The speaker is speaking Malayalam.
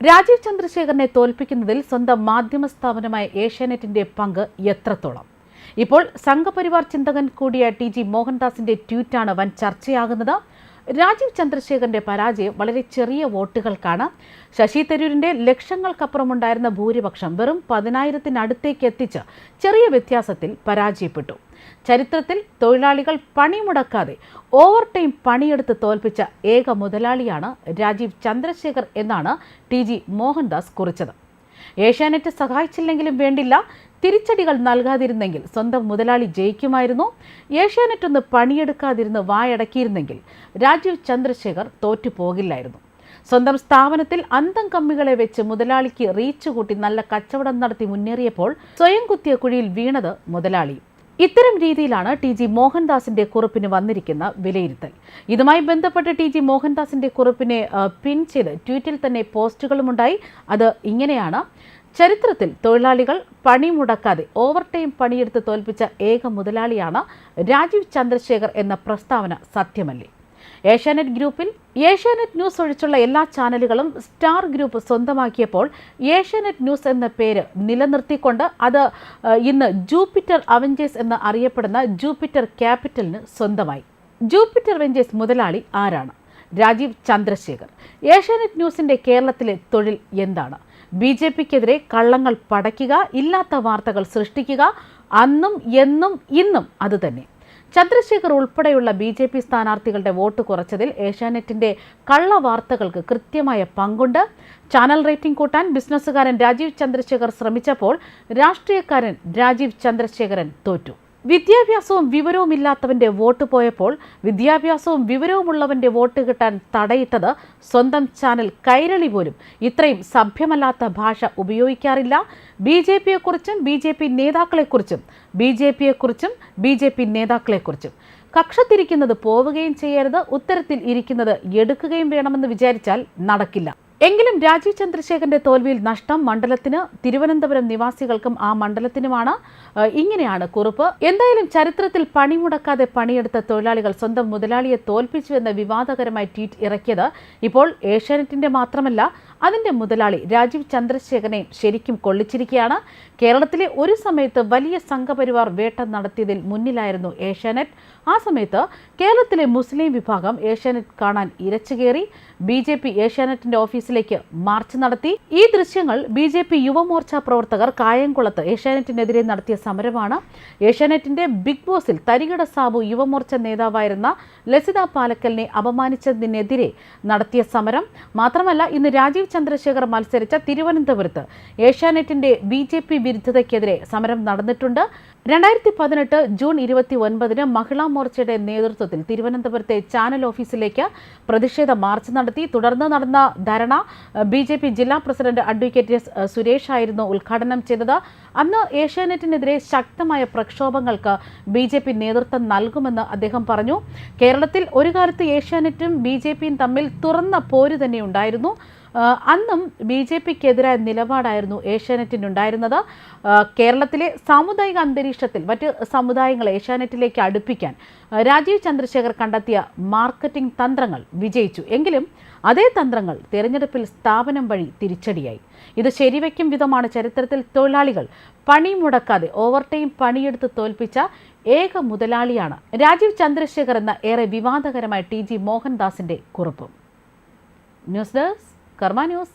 രാജീവ് ചന്ദ്രശേഖരനെ തോൽപ്പിക്കുന്നതിൽ സ്വന്തം മാധ്യമ സ്ഥാപനമായ ഏഷ്യാനെറ്റിന്റെ പങ്ക് എത്രത്തോളം? ഇപ്പോൾ സംഘപരിവാർ ചിന്തകൻ കൂടിയ ടി ജി മോഹൻദാസിന്റെ ട്വീറ്റാണ് വൻ ചർച്ചയാകുന്നത്. രാജീവ് ചന്ദ്രശേഖരന്റെ പരാജയം വളരെ ചെറിയ വോട്ടുകൾക്കാണ്. ശശി തരൂരിന്റെ ലക്ഷങ്ങൾക്കപ്പുറമുണ്ടായിരുന്ന ഭൂരിപക്ഷം വെറും പതിനായിരത്തിനടുത്തേക്ക് എത്തിച്ച് ചെറിയ വ്യത്യാസത്തിൽ പരാജയപ്പെട്ടു. ചരിത്രത്തിൽ തൊഴിലാളികൾ പണിമുടക്കാതെ ഓവർ ടൈം പണിയെടുത്ത് തോൽപ്പിച്ച ഏക മുതലാളിയാണ് രാജീവ് ചന്ദ്രശേഖർ എന്നാണ് ടി ജി മോഹൻദാസ് കുറിച്ചത്. ഏഷ്യാനെറ്റ് സഹായിച്ചില്ലെങ്കിലും വേണ്ടില്ല. തിരിച്ചടികൾ നൽകാതിരുന്നെങ്കിൽ സ്വന്തം മുതലാളി ജയിക്കുമായിരുന്നു. ഏഷ്യാനെറ്റ് ഒന്ന് പണിയെടുക്കാതിരുന്ന് വായടക്കിയിരുന്നെങ്കിൽ രാജീവ് ചന്ദ്രശേഖർ തോറ്റു പോകില്ലായിരുന്നു സ്വന്തം സ്ഥാപനത്തിൽ അന്തം കമ്മികളെ വെച്ച് മുതലാളിക്ക് റീച്ച് കൂട്ടി നല്ല കച്ചവടം നടത്തി മുന്നേറിയപ്പോൾ സ്വയം കുത്തിയ കുഴിയിൽ വീണത് മുതലാളി. ഇത്തരം രീതിയിലാണ് ടി ജി മോഹൻദാസിന്റെ കുറിപ്പിന് വന്നിരിക്കുന്ന വിലയിരുത്തൽ. ഇതുമായി ബന്ധപ്പെട്ട് ടി ജി മോഹൻദാസിന്റെ കുറിപ്പിനെ പിൻ ചെയ്ത് ട്വീറ്റിൽ തന്നെ പോസ്റ്റുകളുമുണ്ടായി. അത് ഇങ്ങനെയാണ്. ചരിത്രത്തിൽ തൊഴിലാളികൾ പണി മുടക്കാതെ ഓവർ ടൈം പണിയെടുത്ത് തോൽപ്പിച്ച ഏക മുതലാളിയാണ് രാജീവ് ചന്ദ്രശേഖർ എന്ന പ്രസ്താവന സത്യമല്ലേ? ഏഷ്യാനെറ്റ് ഗ്രൂപ്പിൽ ഏഷ്യാനെറ്റ് ന്യൂസ് ഒഴിച്ചുള്ള എല്ലാ ചാനലുകളും സ്റ്റാർ ഗ്രൂപ്പ് സ്വന്തമാക്കിയപ്പോൾ ഏഷ്യാനെറ്റ് ന്യൂസ് എന്ന പേര് നിലനിർത്തിക്കൊണ്ട് അത് ഇന്ന് ജൂപ്പിറ്റർ അവഞ്ചേഴ്സ് എന്ന് അറിയപ്പെടുന്ന ജൂപ്പിറ്റർ ക്യാപിറ്റലിന് സ്വന്തമായി. ജൂപ്പിറ്റർ വെഞ്ചേഴ്സ് മുതലാളി ആരാണ്? രാജീവ് ചന്ദ്രശേഖർ. ഏഷ്യാനെറ്റ് ന്യൂസിന്റെ കേരളത്തിലെ തൊഴിൽ എന്താണ്? ബി ജെ പിക്കെതിരെ കള്ളങ്ങൾ പടയ്ക്കുക ഇല്ലാത്ത വാർത്തകൾ സൃഷ്ടിക്കുക അന്നും എന്നും ഇന്നും അതുതന്നെ ചന്ദ്രശേഖർ ഉൾപ്പെടെയുള്ള ബി ജെ പി സ്ഥാനാർത്ഥികളുടെ വോട്ട് കുറച്ചതിൽ ഏഷ്യാനെറ്റിന്റെ കള്ള വാർത്തകൾക്ക് കൃത്യമായ പങ്കുണ്ട്. ചാനൽ റേറ്റിംഗ് കൂട്ടാൻ ബിസിനസ്സുകാരൻ രാജീവ് ചന്ദ്രശേഖർ ശ്രമിച്ചപ്പോൾ രാഷ്ട്രീയക്കാരൻ രാജീവ് ചന്ദ്രശേഖരൻ തോറ്റു. വിദ്യാഭ്യാസവും വിവരവുമില്ലാത്തവന്റെ വോട്ട് പോയപ്പോൾ വിദ്യാഭ്യാസവും വിവരവുമുള്ളവന്റെ വോട്ട് കിട്ടാൻ തടയിട്ടത് സ്വന്തം ചാനൽ കൈരളി പോലും. ഇത്രയും സഭ്യമല്ലാത്ത ഭാഷ ഉപയോഗിക്കാറില്ല. ബി ജെ പിയെക്കുറിച്ചും ബി ജെ പി നേതാക്കളെക്കുറിച്ചും ബി ജെ പിയെക്കുറിച്ചും ബി ജെ പി നേതാക്കളെക്കുറിച്ചും. കക്ഷത്തിരിക്കുന്നത് പോവുകയും ചെയ്യരുത് ഉത്തരത്തിൽ ഇരിക്കുന്നത് എടുക്കുകയും വേണമെന്ന് വിചാരിച്ചാൽ നടക്കില്ല. എങ്കിലും രാജീവ് ചന്ദ്രശേഖരന്റെ തോൽവിയിൽ നഷ്ടം മണ്ഡലത്തിന് തിരുവനന്തപുരം നിവാസികൾക്കും ആ മണ്ഡലത്തിനുമാണ് ഇങ്ങനെയാണ് കുറിപ്പ്. എന്തായാലും ചരിത്രത്തിൽ പണിമുടക്കാതെ പണിയെടുത്ത തൊഴിലാളികൾ സ്വന്തം മുതലാളിയെ തോൽപ്പിച്ചു എന്ന വിവാദകരമായ ട്വീറ്റ് ഇറക്കിയത് ഇപ്പോൾ ഏഷ്യാനെറ്റിന്റെ മാത്രമല്ല അതിന്റെ മുതലാളി രാജീവ് ചന്ദ്രശേഖരനെ ശരിക്കും കൊള്ളിച്ചിരിക്കുകയാണ്. കേരളത്തിലെ ഒരു സമയത്ത് വലിയ സംഘപരിവാർ വേട്ട നടത്തിയതിൽ മുന്നിലായിരുന്നു ഏഷ്യാനെറ്റ്. ആ സമയത്ത് കേരളത്തിലെ മുസ്ലിം വിഭാഗം ഏഷ്യാനെറ്റ് കാണാൻ ഇരച്ചുകയറി ബി ജെ പി ഏഷ്യാനെറ്റിന്റെ ഓഫീസിലേക്ക് മാർച്ച് നടത്തി. ഈ ദൃശ്യങ്ങൾ ബി ജെ പി യുവമോർച്ച പ്രവർത്തകർ കായംകുളത്ത് ഏഷ്യാനെറ്റിനെതിരെ നടത്തിയ സമരമാണ്. ഏഷ്യാനെറ്റിന്റെ ബിഗ് ബോസിൽ തരികട സാബു യുവമോർച്ച നേതാവായിരുന്ന ലസിത പാലക്കലിനെ അപമാനിച്ചതിനെതിരെ നടത്തിയ സമരം. മാത്രമല്ല ഇന്ന് രാജീവ് ചന്ദ്രശേഖർ മത്സരിച്ച തിരുവനന്തപുരത്ത് ഏഷ്യാനെറ്റിന്റെ ബി ജെ പി വിരുദ്ധതയ്ക്കെതിരെ സമരം നടന്നിട്ടുണ്ട്. രണ്ടായിരത്തി പതിനെട്ട് ജൂൺ ഇരുപത്തി ഒൻപതിന് മഹിളാ മോർച്ചയുടെ നേതൃത്വത്തിൽ തിരുവനന്തപുരത്തെ ചാനൽ ഓഫീസിലേക്ക് പ്രതിഷേധ മാർച്ച് നടത്തി. തുടർന്ന് നടന്ന ധരണ ബി ജെ പി ജില്ലാ പ്രസിഡന്റ് അഡ്വക്കേറ്റ് എസ് സുരേഷ് ആയിരുന്നു ഉദ്ഘാടനം ചെയ്തത്. അന്ന് ഏഷ്യാനെറ്റിനെതിരെ ശക്തമായ പ്രക്ഷോഭങ്ങൾക്ക് ബി ജെ പി നേതൃത്വം നൽകുമെന്ന് അദ്ദേഹം പറഞ്ഞു. കേരളത്തിൽ ഒരു കാലത്ത് ഏഷ്യാനെറ്റും ബി ജെ പിയും തമ്മിൽ തുറന്ന പോര് തന്നെ ഉണ്ടായിരുന്നു. ആഹ് അന്നും ബി ജെ പിക്കെതിരായ നിലപാടായിരുന്നു ഏഷ്യാനെറ്റിനുണ്ടായിരുന്നത്. കേരളത്തിലെ സാമുദായിക അന്തരീക്ഷത്തിൽ മറ്റ് സമുദായങ്ങളെ ഏഷ്യാനെറ്റിലേക്ക് അടുപ്പിക്കാൻ രാജീവ് ചന്ദ്രശേഖർ കണ്ടെത്തിയ മാർക്കറ്റിംഗ് തന്ത്രങ്ങൾ വിജയിച്ചു. എങ്കിലും അതേ തന്ത്രങ്ങൾ തിരഞ്ഞെടുപ്പിൽ സ്ഥാപനം വഴി തിരിച്ചടിയായി. ഇത് ശരിവയ്ക്കും വിധമാണ് ചരിത്രത്തിൽ തൊഴിലാളികൾ പണി മുടക്കാതെ ഓവർടൈം പണിയെടുത്ത് തോൽപ്പിച്ച ഏക മുതലാളിയാണ് രാജീവ് ചന്ദ്രശേഖർ എന്ന ഏറെ വിവാദകരമായ ടി ജി മോഹൻദാസിന്റെ കുറിപ്പും. News desk Karma news